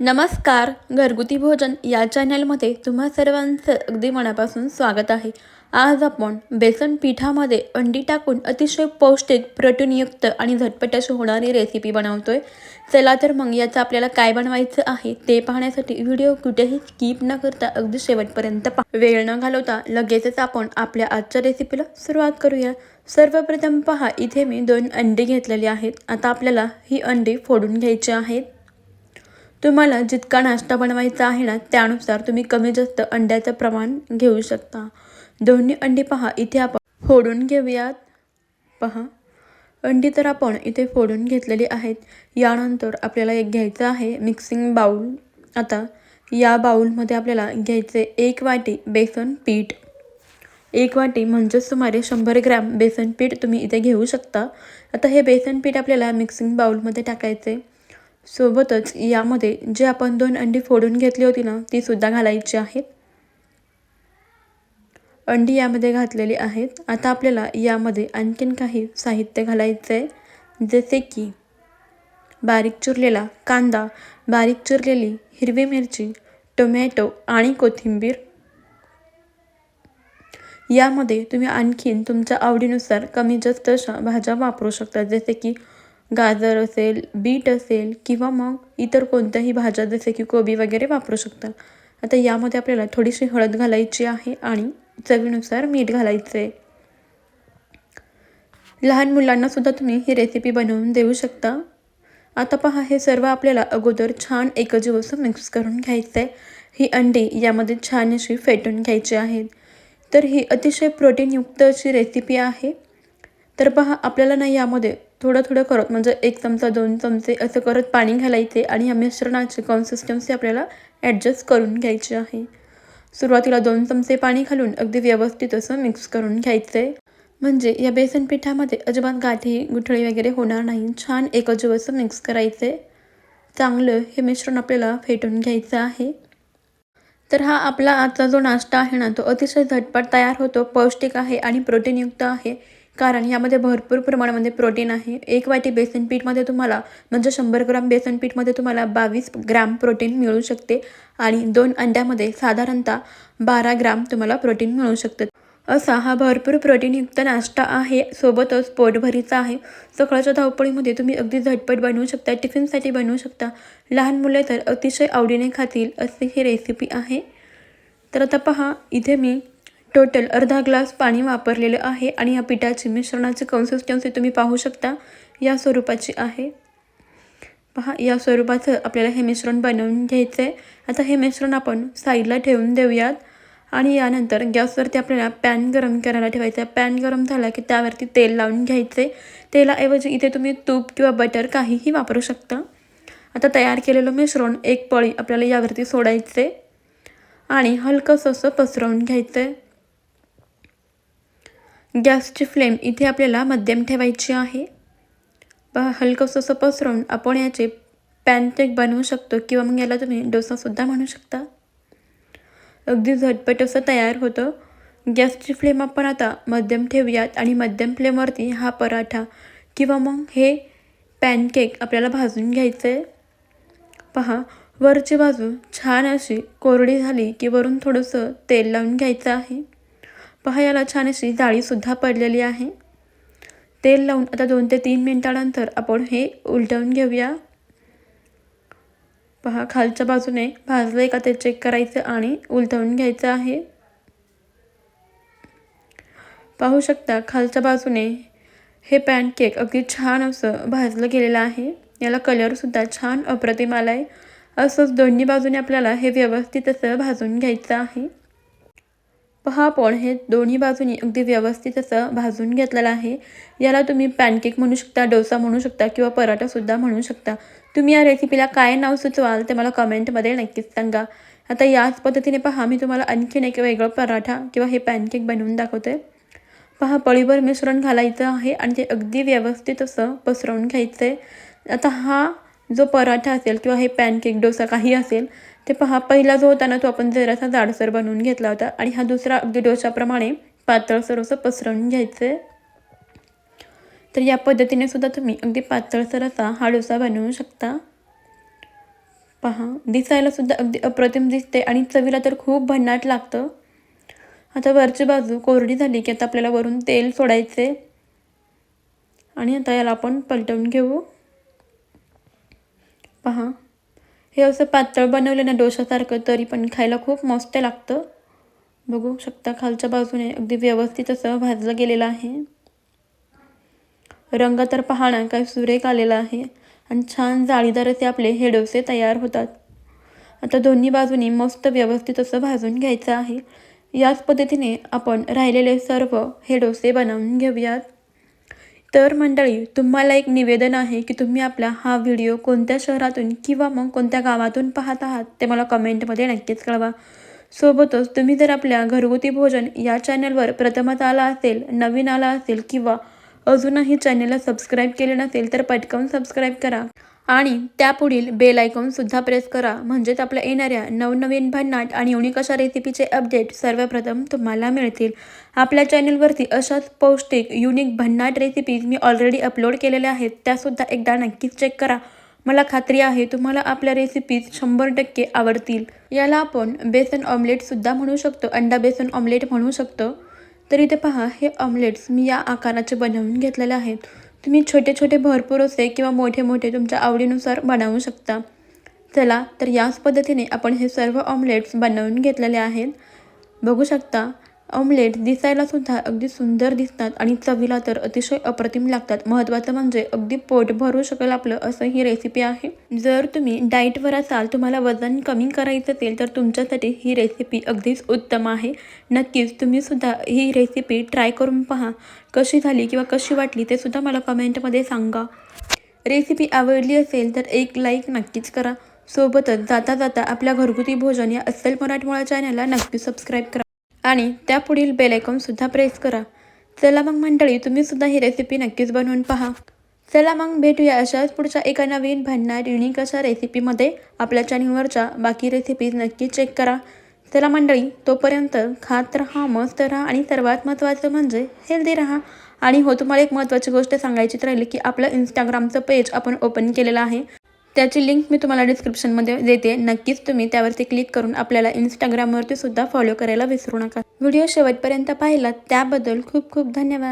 नमस्कार घरगुती भोजन या चॅनलमध्ये तुम्हा सर्वांचं अगदी मनापासून स्वागत आहे. आज आपण बेसन पिठामध्ये अंडी टाकून अतिशय पौष्टिक प्रोटीनयुक्त आणि झटपट अशी होणारी रेसिपी बनवतोय. चला तर मग याचं आपल्याला काय बनवायचं आहे ते पाहण्यासाठी व्हिडिओ कुठेही स्किप न करता अगदी शेवटपर्यंत पहा. वेळ न घालवता लगेचच आपण आपल्या आजच्या रेसिपीला सुरुवात करूया. सर्वप्रथम पहा इथे मी दोन अंडी घेतलेली आहेत. आता आपल्याला ही अंडी फोडून घ्यायची आहेत. तुम्हाला जितका नाश्ता बनवायचा आहे ना त्यानुसार तुम्ही कमी जास्त अंड्याचं प्रमाण घेऊ शकता. दोन्ही अंडी पहा इथे आपण फोडून घेऊयात. पहा. अंडी तर आपण इथे फोडून घेतलेली आहेत. यानंतर आपल्याला एक घ्यायचं आहे मिक्सिंग बाऊल आता या बाऊलमध्ये आपल्याला घ्यायचे एक वाटी बेसन पीठ. एक वाटी म्हणजेच सुमारे शंभर ग्रॅम बेसन पीठ तुम्ही इथे घेऊ शकता. आता हे बेसन पीठ आपल्याला मिक्सिंग बाऊलमध्ये टाकायचे. सोबतच यामध्ये जे आपण दोन अंडी फोडून घेतली होती ना ती सुद्धा घालायची आहेत. अंडी यामध्ये घातलेली आहेत. आता आपल्याला यामध्ये आणखीन काही साहित्य घालायचं आहे जसे की बारीक चिरलेला कांदा बारीक चिरलेली हिरवी मिरची टोमॅटो आणि कोथिंबीर. यामध्ये तुम्ही आणखीन तुमच्या आवडीनुसार कमी जास्त अशा भाज्या वापरू शकता. जसे की गाजर असेल बीट असेल किंवा मग इतर कोणत्याही भाज्या जसे की कोबी वगैरे वापरू शकता. आता यामध्ये आपल्याला थोडीशी हळद घालायची आहे आणि चवीनुसार मीठ घालायचं आहे लहान मुलांनासुद्धा तुम्ही ही रेसिपी बनवून देऊ शकता. आता पहा हे सर्व आपल्याला अगोदर छान एकजीव मिक्स करून घ्यायचं आहे ही अंडी यामध्ये छान अशी फेटून घ्यायची आहेत. तर ही अतिशय प्रोटीनयुक्त अशी रेसिपी आहे. तर पहा आपल्याला ना यामध्ये थोडं थोडं करत म्हणजे एक चमचा दोन चमचे असं करत पाणी घालायचे आणि या मिश्रणाची कन्सिस्टन्सी आपल्याला ॲडजस्ट करून घ्यायची आहे. सुरुवातीला दोन चमचे पाणी घालून अगदी व्यवस्थित असं मिक्स करून घ्यायचं. आहे म्हणजे या बेसन पिठामध्ये अजिबात गाठी गुठळी वगैरे होणार नाही. छान एकजीव असं मिक्स करायचं. आहे चांगलं हे मिश्रण आपल्याला फेटून घ्यायचं आहे. तर हा आपला आजचा जो नाश्ता आहे ना तो अतिशय झटपट तयार होतो पौष्टिक आहे आणि प्रोटीनयुक्त आहे. कारण यामध्ये भरपूर प्रमाणामध्ये प्रोटीन आहे. एक वाटी बेसन पीठमध्ये तुम्हाला म्हणजे शंभर ग्राम बेसन पीठमध्ये तुम्हाला बावीस ग्राम प्रोटीन मिळू शकते आणि दोन अंड्यामध्ये साधारणतः बारा ग्राम तुम्हाला प्रोटीन मिळू शकतं. असा हा भरपूर प्रोटीनयुक्त नाश्ता आहे. सोबतच पोटभरीचा आहे. सकाळच्या धावपळीमध्ये तुम्ही अगदी झटपट बनवू शकता टिफिनसाठी बनवू शकता. लहान मुले तर अतिशय आवडीने खातील अशी ही रेसिपी आहे. तर आता पहा इथे मी टोटल अर्धा ग्लास पाणी वापरलेलं आहे आणि या पिठाची मिश्रणाची कन्सिस्टन्सी तुम्ही पाहू शकता. या स्वरूपाची आहे. पहा या स्वरूपाचं आपल्याला हे मिश्रण बनवून घ्यायचं आहे आता हे मिश्रण आपण साईडला ठेवून देऊयात. आणि यानंतर गॅसवरती आपल्याला पॅन गरम करायला ठेवायचं आहे पॅन गरम झाला की त्यावरती तेल लावून घ्यायचे तेलाऐवजी इथे तुम्ही तूप किंवा बटर काहीही वापरू शकता. आता तयार केलेलं मिश्रण एक पळी आपल्याला यावरती सोडायचे आणि हलकंसं असं पसरवून घ्यायचं आहे गॅसची फ्लेम इथे आपल्याला मध्यम ठेवायची आहे. पहा हलकंसं असं पसरवून आपण याचे पॅनकेक बनवू शकतो किंवा मग याला तुम्ही डोसासुद्धा म्हणू शकता. अगदी झटपट असं तयार होतं. गॅसची फ्लेम आपण आता मध्यम ठेवूयात आणि मध्यम फ्लेमवरती हा पराठा किंवा मग हे पॅनकेक आपल्याला भाजून घ्यायचं आहे पहा वरची बाजू छान अशी कोरडी झाली की वरून थोडंसं तेल लावून घ्यायचं आहे. पहा याला छान अशी जाळीसुद्धा पडलेली आहे. तेल लावून आता दोन ते तीन मिनटानंतर आपण हे उलटवून घेऊया. पहा खालच्या बाजूने भाजलं का ते चेक करायचं आणि उलटवून घ्यायचं आहे. पाहू शकता खालच्या बाजूने हे पॅनकेक अगदी छान असं भाजलं गेलेलं आहे. याला कलरसुद्धा छान अप्रतिम आला आहे असंच दोन्ही बाजूने आपल्याला हे व्यवस्थित असं भाजून घ्यायचं आहे. पहा आपण हे दोन्ही बाजूनी अगदी व्यवस्थित असं भाजून घेतलेलं आहे. याला तुम्ही पॅनकेक म्हणू शकता डोसा म्हणू शकता किंवा पराठासुद्धा म्हणू शकता. तुम्ही या रेसिपीला काय नाव सुचवाल ते मला कमेंटमध्ये नक्कीच सांगा. आता याच पद्धतीने पहा मी तुम्हाला आणखीन एक वेगळं पराठा किंवा हे पॅनकेक बनवून दाखवते. पहा पळीभर मिश्रण घालायचं आहे आणि ते अगदी व्यवस्थित असं पसरवून घ्यायचं आहे आता हा जो पराठा असेल किंवा हे पॅनकेक डोसा काही असेल ते पहा पहिला जो होता ना तो आपण जरासा जाडसर बनवून घेतला होता आणि हा दुसरा अगदी डोशाप्रमाणे पातळसर असं पसरवून घ्यायचं. आहे तर या पद्धतीने सुद्धा तुम्ही अगदी पातळसर असा हा डोसा बनवू शकता. पहा दिसायला सुद्धा अगदी अप्रतिम दिसते आणि चवीला तर खूप भन्नाट लागतं. आता वरची बाजू कोरडी झाली की आता आपल्याला वरून तेल सोडायचे. आणि आता याला आपण पलटवून घेऊ. पहा हे असं पातळ बनवलं ना डोशासारखं तरी पण खायला खूप मस्त लागतं. बघू शकता खालच्या बाजूने अगदी व्यवस्थित असं भाजलं गेलेलं आहे. रंग तर पाहणं काय सुरेख आलेला आहे. आणि छान जाळीदार असे आपले हे डोसे तयार होतात. आता दोन्ही बाजूनी मस्त व्यवस्थित असं भाजून घ्यायचं आहे. याच पद्धतीने आपण राहिलेले सर्व हे डोसे बनवून घेऊयात. तर मंडळी तुम्हाला एक निवेदन आहे की तुम्ही आपला हा व्हिडिओ कोणत्या शहरातून किंवा मग कोणत्या गावातून पाहत आहात ते मला कमेंटमध्ये नक्कीच कळवा. सोबतच तुम्ही जर आपल्या घरगुती भोजन या चॅनलवर प्रथमच आला असेल नवीन आला असेल किंवा अजूनही चॅनलला सबस्क्राईब केले नसेल तर पटकन सबस्क्राईब करा. आणि त्यापुढील बेल आयकॉनसुद्धा प्रेस करा. म्हणजेच आपल्या येणाऱ्या नवनवीन भन्नाट आणि युनिक अशा रेसिपीचे अपडेट सर्वप्रथम तुम्हाला मिळतील. आपल्या चॅनलवरती अशाच पौष्टिक युनिक भन्नाट रेसिपीज मी ऑलरेडी अपलोड केलेल्या आहेत. त्यासुद्धा एकदा नक्कीच चेक करा. मला खात्री आहे तुम्हाला आपल्या रेसिपीज शंभर टक्के आवडतील. याला आपण बेसन ऑमलेटसुद्धा म्हणू शकतो. अंडा बेसन ऑमलेट म्हणू शकतो. तर इथे पहा हे ऑमलेट्स मी या आकाराचे बनवून घेतलेले आहेत. तुम्ही छोटे छोटे भरपूर असे किंवा मोठे मोठे तुमच्या आवडीनुसार बनवू शकता. चला तर याच पद्धतीने आपण हे सर्व ऑमलेट्स बनवून घेतलेले आहेत. बघू शकता ऑमलेट दिसायला सुद्धा अगदी सुंदर दिसतात आणि चवीला तर अतिशय अप्रतिम लागतात. महत्त्वाचं म्हणजे अगदी पोट भरू शकेल आपलं असं ही रेसिपी आहे. जर तुम्ही डाईटवर असाल तुम्हाला वजन कमी करायचं असेल तर तुमच्यासाठी ही रेसिपी अगदीच उत्तम आहे. नक्कीच तुम्ही सुद्धा ही रेसिपी ट्राय करून पहा. कशी झाली किंवा कशी वाटली ते सुद्धा मला कमेंटमध्ये सांगा. रेसिपी आवडली असेल तर एक लाईक नक्कीच करा. सोबतच जाता जाता आपल्या घरगुती भोजन या अस्सल मराठमोळा चॅनलला नक्की सबस्क्राईब करा. आणि त्यापुढील बेलायकॉनसुद्धा प्रेस करा. चला मग मंडळी तुम्ही सुद्धा ही रेसिपी नक्कीच बनवून पहा. चला मग भेटूया अशाच पुढच्या एका नवीन भन्नाट युनिक अशा रेसिपीमध्ये आपल्या चॅनलवरच्या बाकी रेसिपीज नक्की चेक करा. चला मंडळी तोपर्यंत खात राहा मस्त राहा आणि सर्वात महत्त्वाचं म्हणजे हेल्दी राहा. आणि हो तुम्हाला एक महत्त्वाची गोष्ट सांगायची राहिली की आपलं इंस्टाग्रामचं पेज आपण ओपन केलेलं आहे. त्याची लिंक मी तुम्हाला डिस्क्रिप्शनमध्ये देते. नक्कीच तुम्ही त्यावरती क्लिक करून आपल्याला इंस्टाग्रामवरती सुद्धा फॉलो करायला विसरू नका. व्हिडिओ शेवटपर्यंत पाहिलात त्याबद्दल खूप खूप धन्यवाद.